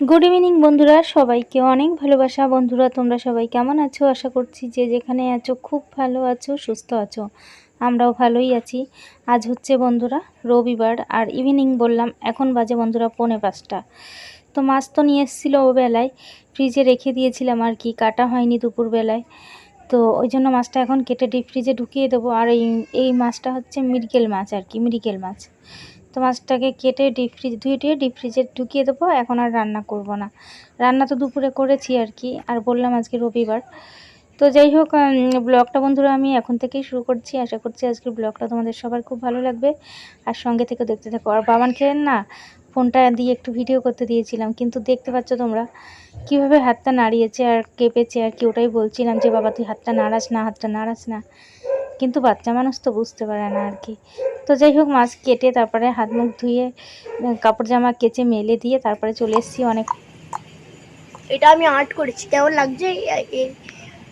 Good evening বন্ধুরা। সবাইকে অনেক ভালোবাসা। বন্ধুরা, তোমরা সবাই কেমন আছো? আশা করছি যে যেখানে আছো, খুব ভালো আছো, সুস্থ আছো। আমরাও ভালোই আছি। আজ হচ্ছে, বন্ধুরা, রবিবার। আর ইভিনিং বললাম, এখন বাজে, বন্ধুরা, পৌনে পাঁচটা। তো মাছ তো নিয়ে এসেছিল বেলায়। ফ্রিজে রেখে দিয়েছিলাম আর কি, কাটা হয়নি দুপুরবেলায় তো ওই জন্য মাছটা এখন কেটে ডিপ ফ্রিজে ঢুকিয়ে দেবো। আর এই এই মাছটা হচ্ছে মিরকেল মাছ আর কি মিরিকেল মাছ। তো মাছটাকে কেটে ডিপ ফ্রিজ ধুয়ে টুয়ে ডিপ ফ্রিজে ঢুকিয়ে দেবো, এখন আর রান্না করব না। রান্না তো দুপুরে করেছি আর কি, আর বললাম আজকে রবিবার। তো যাই হোক ব্লগটা বন্ধুরা আমি এখন থেকেই শুরু করছি। আশা করছি আজকের ব্লগটা তোমাদের সবার খুব ভালো লাগবে। আর সঙ্গে থেকে দেখতে থাকো। আর বাবানকে না, ফোনটা দিয়ে একটু ভিডিও করতে দিয়েছিলাম, কিন্তু দেখতে পাচ্ছ তোমরা কীভাবে হাতটা নাড়িয়েছে আর কেঁপেছে আর কি, ওটাই বলছিলাম যে, বাবা, তুই হাতটা নাড়াস না, হাতটা নাড়াস না। কিন্তু বাচ্চা মানুষ তো বুঝতে পারে না আর কি। তো যাই হোক মাছ কেটে তারপরে হাত মুখ ধুয়ে কাপড় জামা কেচে মেলে দিয়ে তারপরে চলে এসেছি অনেক এটা আমি আর্ট করেছি। কেমন লাগছে?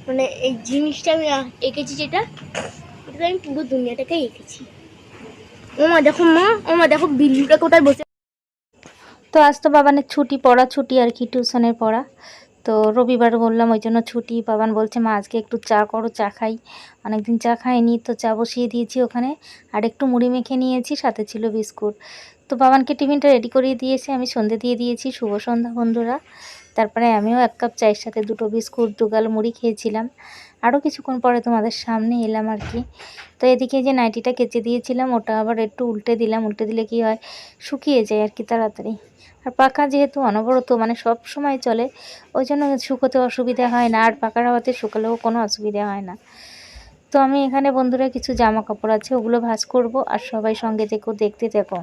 মানে এই জিনিসটা আমি এঁকেছি যেটা এটা আমি পুরো দুনিয়াটাকে এঁকেছি। ওমা দেখো মা ওমা দেখো বিল্লুটা কোথায় বসে তো আজ তো বাবানের ছুটি পড়া ছুটি আর কি টিউশনের পড়া। তো রবিবার বললাম, ওই জন্য ছুটি, বাবান বলছে, মা, আজকে একটু চা করো, চা খাই। অনেকদিন চা খাইনি, তো চা বসিয়ে দিয়েছি ওখানে। আর একটু মুড়ি মেখে নিয়েছি, সাথে ছিল বিস্কুট। তো বাবানকে টিফিনটা রেডি করিয়ে দিয়েছি, আমি সন্ধে দিয়ে দিয়েছি, শুভ সন্ধ্যা বন্ধুরা। তারপরে আমিও এক কাপ চায়ের সাথে দুটো বিস্কুট, দুগাল মুড়ি খেয়েছিলাম। আরও কিছুক্ষণ পরে তোমাদের সামনে এলাম আর কি। তো এদিকে যে নাইটিটা কেচে দিয়েছিলাম, ওটা আবার একটু উল্টে দিলাম। উল্টে দিলে কি হয়? শুকিয়ে যায় আর কি তাড়াতাড়ি। আর পাখা যেহেতু অনবরত মানে সব সময় চলে, ওই জন্য শুকোতে অসুবিধা হয় না। আর পাকার হাওয়াতে শুকালেও কোনো অসুবিধা হয় না। তো আমি এখানে বন্ধুরা কিছু জামা কাপড় আছে, ওগুলো ভাঁজ করব। আর সবাই সঙ্গে থেকো দেখতে থেকো।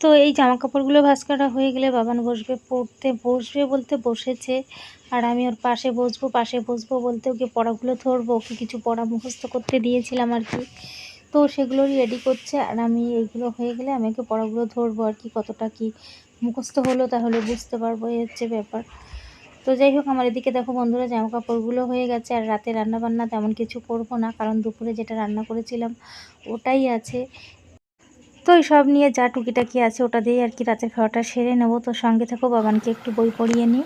তো এই জামা কাপড়গুলো ভাঁজ করা হয়ে গেলে বাবান বসবে, পড়তে বসবে বলতে বসেছে। আর আমি ওর পাশে বসবো পাশে বসবো বলতে ওকে পড়াগুলো ধরবো, ওকে কিছু পড়া মুখস্থ করতে দিয়েছিলাম আর কি। তো সেগুলোই রেডি করছে আর আমি এইগুলো হয়ে গেলে আমি ওকে পড়াগুলো ধরবো আর কি, কতটা কি মুখস্থ হলো তাহলে বুঝতে পারব এই হচ্ছে ব্যাপার। তো যাই হোক, আমার এদিকে দেখো বন্ধুরা জামা কাপড়গুলো হয়ে গেছে আর রাতে রান্না বান্না তেমন কিছু করব না, কারণ দুপুরে যেটা রান্না করেছিলাম ওটাই আছে। তো সব নিয়ে যা টুকিটাকি আছে ওটা দিয়ে আর কি রাতের খাওয়াটা সেরে নেব। তো সঙ্গে থাকো, বাবানকে একটু বই পড়িয়ে নিই।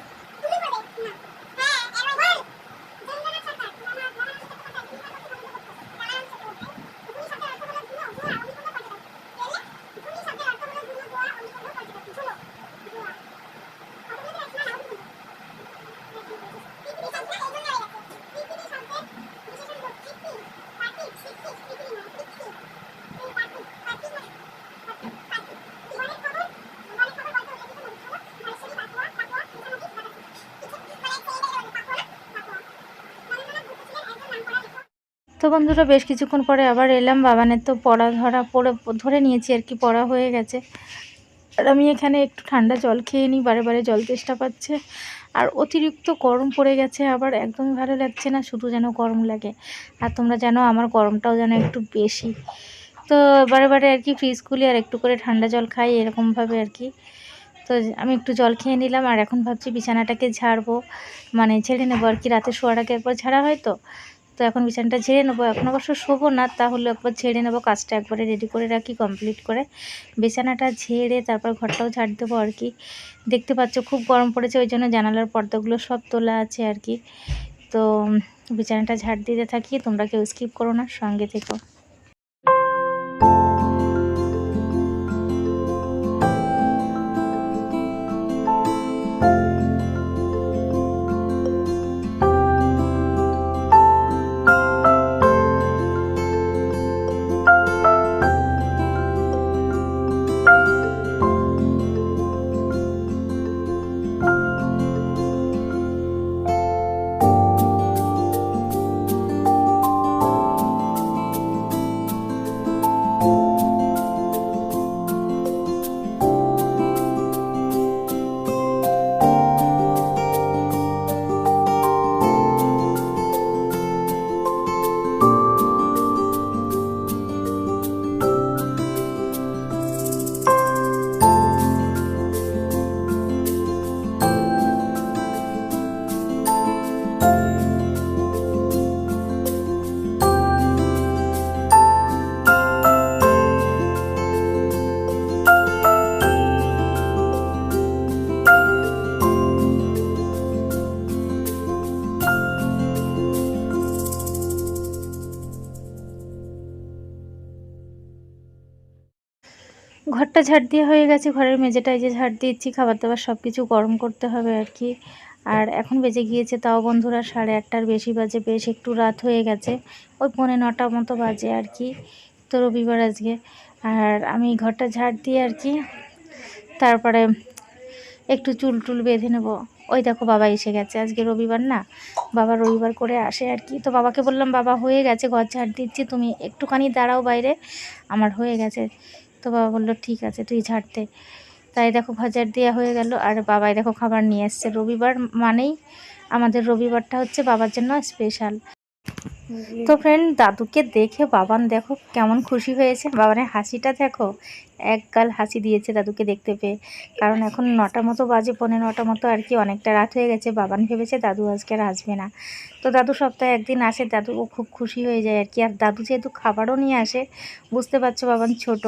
তো বন্ধুরা বেশ কিছুক্ষণ পরে আবার এলাম। বাবানের তো পড়া ধরা পড়ে, ধরে নিয়েছি আর কি, পড়া হয়ে গেছে। আর আমি এখানে একটু ঠান্ডা জল খেয়ে নিই, বারে বারে জল তেষ্টা পাচ্ছে। আর অতিরিক্ত গরম পড়ে গেছে, আবার একদমই ভালো লাগছে না, শুধু যেন গরম লাগে। আর তোমরা জানো, আমার গরমটাও যেন একটু বেশি। তো বারে বারে আর কি, ফ্রিজ খুলি আর একটু করে ঠান্ডা জল খাই, এরকমভাবে আর কি। তো আমি একটু জল খেয়ে নিলাম, আর এখন ভাবছি বিছানাটাকে ঝাড়বো। মানে ছেড়ে নেব আর কি, রাতে আগে একবার ঝাড়া হয় তো। তো এখন বিছানাটা ঝেড়ে নেব। এখন অবশ্য শোবো না, তাহলে একবার ঝেড়ে নেব। কাজটা একবারে রেডি করে রাখি কমপ্লিট করে। বিছানাটা ঝেড়ে তারপর ঘরটাও ঝাড় দেবো আর কি। দেখতে পাচ্ছ খুব গরম পড়েছে, ওই জন্য জানালার পর্দাগুলো সব তোলা আছে আর কি। তো বিছানাটা ঝাড় দিতে থাকি, তোমরা কেউ স্কিপ করো না, সঙ্গে থেকো। ঘরটা ঝাড় দিয়ে হয়ে গেছে, ঘরের মেঝেটায় যে ঝাড় দিচ্ছি খাবার দাবার সব কিছু গরম করতে হবে আর কি। আর এখন বেজে গিয়েছে, তাও বন্ধুরা সাড়ে আটটার বেশি বাজে, বেশ একটু রাত হয়ে গেছে, ওই পৌনে নটা মতো বাজে আর কি, তো রবিবার আজকে। আর আমি ঘরটা ঝাড় দিয়ে আর কি, তারপরে একটু চুল টুল বেঁধে নেব। ওই দেখো বাবা এসে গেছে, আজকে রবিবার না, বাবা রবিবার করে আসে আর কি। তো বাবাকে বললাম, বাবা হয়ে গেছে, ঘর ঝাড় দিচ্ছি, তুমি একটুখানি দাঁড়াও বাইরে। আমার হয়ে গেছে। তো বাবা বলল, ঠিক আছে, তুই ঝাড়তে তাই দেখো ভাজার দেওয়া হয়ে গেল। আর বাবাই দেখো খাবার নিয়ে আসছে রবিবার মানেই আমাদের রবিবারটা হচ্ছে বাবার জন্য স্পেশাল তো ফ্রেন্ড দাদুকে দেখে বাবান দেখো কেমন খুশি হয়েছে। বাবানের হাসিটা দেখো, এক গাল হাসি দিয়েছে দাদুকে দেখতে পেয়ে। কারণ এখন নটা মতো বাজে পনেরো নটা মতো আর কি, অনেকটা রাত হয়ে গেছে। বাবান ভেবেছে দাদু আজকে আর আসবে না। তো দাদু সপ্তাহে একদিন আসে, দাদু ও খুব খুশি হয়ে যায় আর কি। আর দাদু যেহেতু খাবারও নিয়ে আসে, বুঝতে পারছ বাবান ছোট।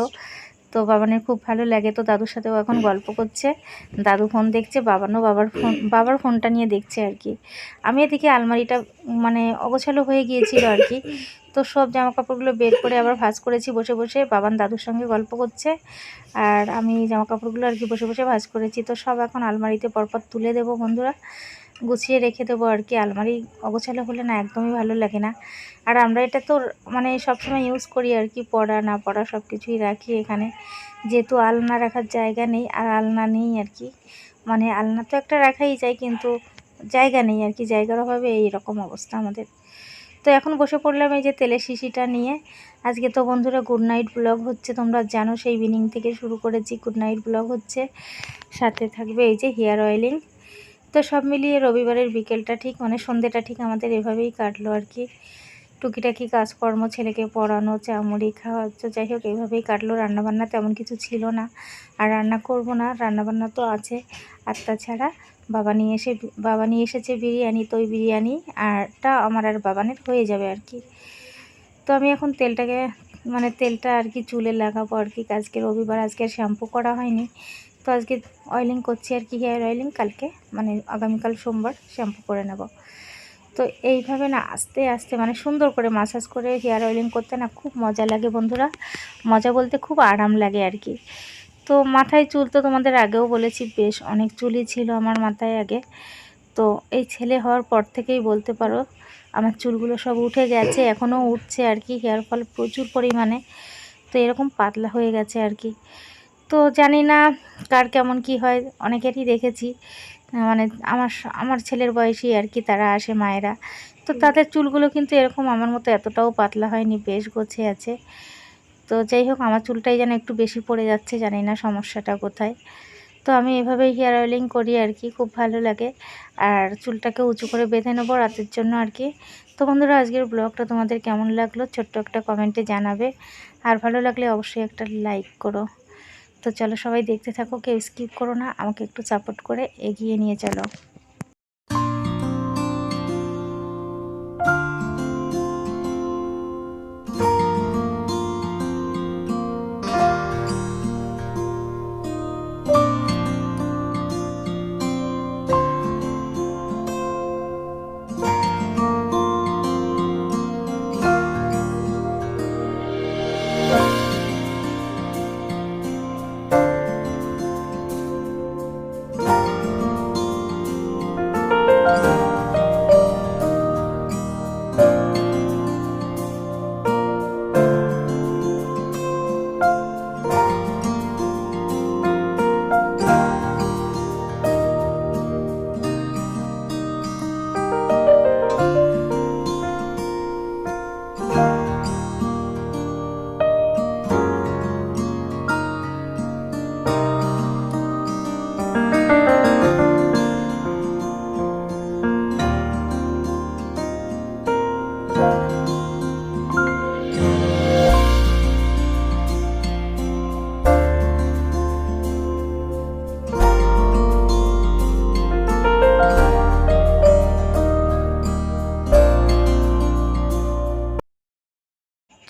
তো বাবানের খুব ভালো লাগে। তো দাদুর সাথেও এখন গল্প করছে। দাদু ফোন দেখছে, বাবানও বাবার ফোন বাবার ফোনটা নিয়ে দেখছে আর কি। আমি এদিকে আলমারিটা মানে অগোছালো হয়ে গিয়েছিল আর কি। তো সব জামা কাপড়গুলো বের করে আবার ভাঁজ করেছি বসে বসে। বাবান দাদুর সঙ্গে গল্প করছে। আর আমি জামা কাপড়গুলো আর কি বসে বসে ভাঁজ করেছি। তো সব এখন আলমারিতে পরপর তুলে দেবো বন্ধুরা। গুছিয়ে রেখে দেবো আর কি। আলমারি অগোছালো হলে না একদমই ভালো লাগে না। আর আমরা এটা তো মানে সবসময় ইউজ করি আর কি, পড়া না পড়া সব কিছুই রাখি এখানে। যেহেতু আলনা রাখার জায়গা নেই, আর আলনা নেই আর কি। মানে আলনা তো একটা রাখাই যায় কিন্তু জায়গা নেই আর কি, জায়গার অভাবে এইরকম অবস্থা আমাদের। তো এখন বসে পড়লাম এই যে তেলের শিশিটা নিয়ে। আজকে তো বন্ধুরা গুড নাইট ব্লগ হচ্ছে, তোমরা জানো সেই ইভিনিং থেকে শুরু করেছি গুড নাইট ব্লগ হচ্ছে। সাথে থাকবে এই যে হেয়ার অয়েলিং তো সব মিলিয়ে রবিবারের বিকেলটা ঠিক মানে সন্ধ্যেটা ঠিক আমাদের এভাবেই কাটলো আর কি। টুকিটাকি কাজকর্ম, ছেলেকে পড়ানো, চামড়ি খাওয়া, তো যাই হোক এইভাবেই কাটলো। রান্নাবান্না তেমন কিছু ছিল না। আর রান্না করব না, রান্নাবান্না তো আছে। আর তাছাড়া বাবা নিয়ে এসে, বাবা নিয়ে এসেছে বিরিয়ানি, তো ওই বিরিয়ানি, আরটা আমার আর বাবানের হয়ে যাবে আর কি। তো আমি এখন তেলটাকে মানে তেলটা আর কি চুলে লাগাবো আর কি। আজকে রবিবার, আজকে শ্যাম্পু করা হয়নি। তো আজকে অয়েলিং করছি আর কি হেয়ার অয়েলিং কালকে মানে আগামীকাল সোমবার শ্যাম্পু করে নেব। তো এইভাবে না আস্তে আস্তে মানে সুন্দর করে মাসাজ করে হেয়ার অয়েলিং করতে না খুব মজা লাগে বন্ধুরা। মজা বলতে খুব আরাম লাগে আর কি। তো মাথায় চুল তো তোমাদের আগেও বলেছি, বেশ অনেক চুলই ছিল আমার মাথায় আগে। তো এই ছেলে হওয়ার পর থেকেই বলতে পারো, আমার চুলগুলো সব উঠে গেছে, এখনও উঠছে আর কি হেয়ার ফল প্রচুর পরিমাণে। তো এরকম পাতলা হয়ে গেছে আর কি। তো জানি না কার কেমন কি হয় অনেকেরই দেখেছি। মানে আমার আমার ছেলের বয়সী আর কি তারা আসে মায়েরা। তো তাদের চুলগুলো কিন্তু এরকম আমার মতো এতটাও পাতলা হয়নি বেশ গোছে আছে। তো যাই হোক আমার চুলটাই যেন একটু বেশি পড়ে যাচ্ছে জানি না সমস্যাটা কোথায়। তো আমি এভাবেই হেয়ার অয়েলিং করি আর কি খুব ভালো লাগে। আর চুলটাকে উঁচু করে বেঁধে নেব রাতের জন্য আর কি। তো বন্ধুরা আজকের ব্লগটা তোমাদের কেমন লাগল? ছোট্ট একটা কমেন্টে জানাবে। আর ভালো লাগলে অবশ্যই একটা লাইক করো। তো চলো সবাই দেখতে থাকো, কেউ স্কিপ করো না, আমাকে একটু সাপোর্ট করে এগিয়ে নিয়ে চলো।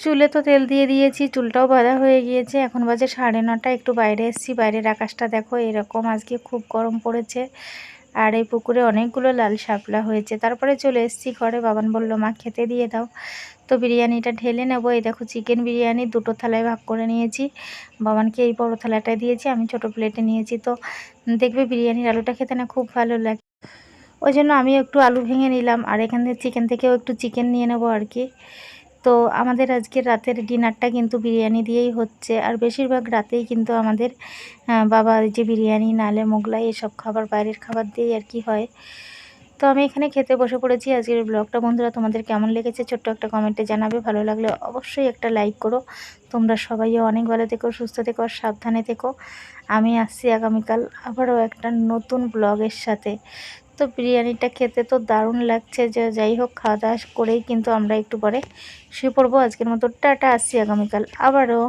চুলে তো তেল দিয়ে দিয়েছি, চুলটাও বাঁধা হয়ে গিয়েছে। এখন বাজে সাড়ে নটা, একটু বাইরে এসেছি, বাইরের আকাশটা দেখো, এরকম আজকে খুব গরম পড়েছে। আর এই পুকুরে অনেকগুলো লাল শাপলা হয়েছে। তারপরে চলে এসেছি ঘরে, বাবান বলল, মা, খেতে দিয়ে দাও। তো বিরিয়ানিটা ঢেলে নেব। এই দেখো, চিকেন বিরিয়ানি, দুটো থালায় ভাগ করে নিয়েছি। বাবানকে এই বড় থালাটা দিয়েছি, আমি ছোট প্লেটে নিয়েছি। তো দেখবে বিরিয়ানির আলুটা খেতে না খুব ভালো লাগে। ওই জন্য আমি একটু আলু ভেঙে নিলাম। আর এখান থেকে চিকেন থেকেও একটু চিকেন নিয়ে নেব আর কি। তো আমাদের আজকের রাতের ডিনারটা কিন্তু বিরিয়ানি দিয়েই হচ্ছে। আর বেশিরভাগ রাতেই কিন্তু আমাদের বাবা যে বিরিয়ানি, নালে মোগলাই এসব খাবার, বাইরের খাবার দিয়েই আর কি হয়। তো আমি এখানে খেতে বসে পড়েছি আজকের ব্লগটা। বন্ধুরা, তোমাদের কেমন লেগেছে ছোট্ট একটা কমেন্টে জানাবে। ভালো লাগলে অবশ্যই একটা লাইক করো। তোমরা সবাইও অনেক ভালো থেকো, সুস্থ থেকো সাবধানে থেকো। আমি আসছি আগামীকাল আবারও একটা নতুন ব্লগের সাথে। তো বিরিয়ানিটা খেতে তো দারুণ লাগছে, যে যাই হোক খাওয়া দাওয়া করেই কিন্তু আমরা একটু পরে শুয়ে পড়ব। আজকের মতো টাটা, আসছি আগামীকাল আবারও।